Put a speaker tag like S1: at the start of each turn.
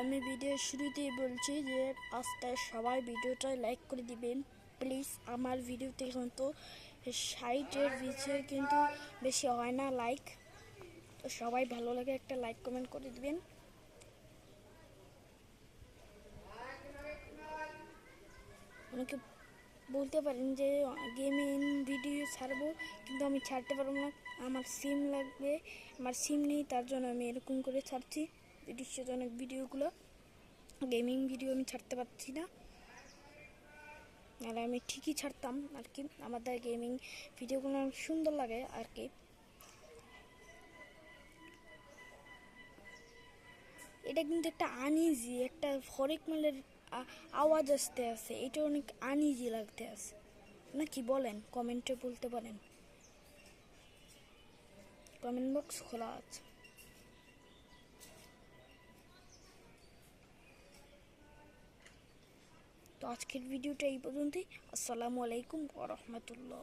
S1: আমি ভিডিও শুরুতেই বলছি যে আজকে সবাই ভিডিওটা লাইক করে দিবেন। প্লিজ আমার ভিডিওতে কিন্তু সাইটের ভিতরে কিন্তু বেশি হয় না লাইক তো সবাই ভালো লাগে একটা লাইক কমেন্ট করে দিবেন। অনেকে বলতে পারেন যে গেমিং ভিডিও ছাড়বো, কিন্তু আমি ছাড়তে পারব না। আমার সিম লাগবে, আমার সিম নেই, তার জন্য আমি এরকম করে ছাড়ছি। বিশ্বজনক ভিডিওগুলো গেমিং ভিডিও আমি ছাড়তে পারছি না। আর আমি ঠিকই ছাড়তাম আর কি আমাদের গেমিং ভিডিওগুলো অনেক সুন্দর লাগে আর কি। এটা কিন্তু একটা আনইজি একটা হরেক মালের আওয়াজ আসতে আছে, এটা অনেক আনইজি লাগতে আছে। না কি বলেন? কমেন্টে বলতে পারেন। কমেন্ট বক্স খোলা আছে। তো আজকের ভিডিওটা এই পর্যন্তই। আসসালামু আলাইকুম ওরহমতুল্লাহ রাহমাতুল্লাহ।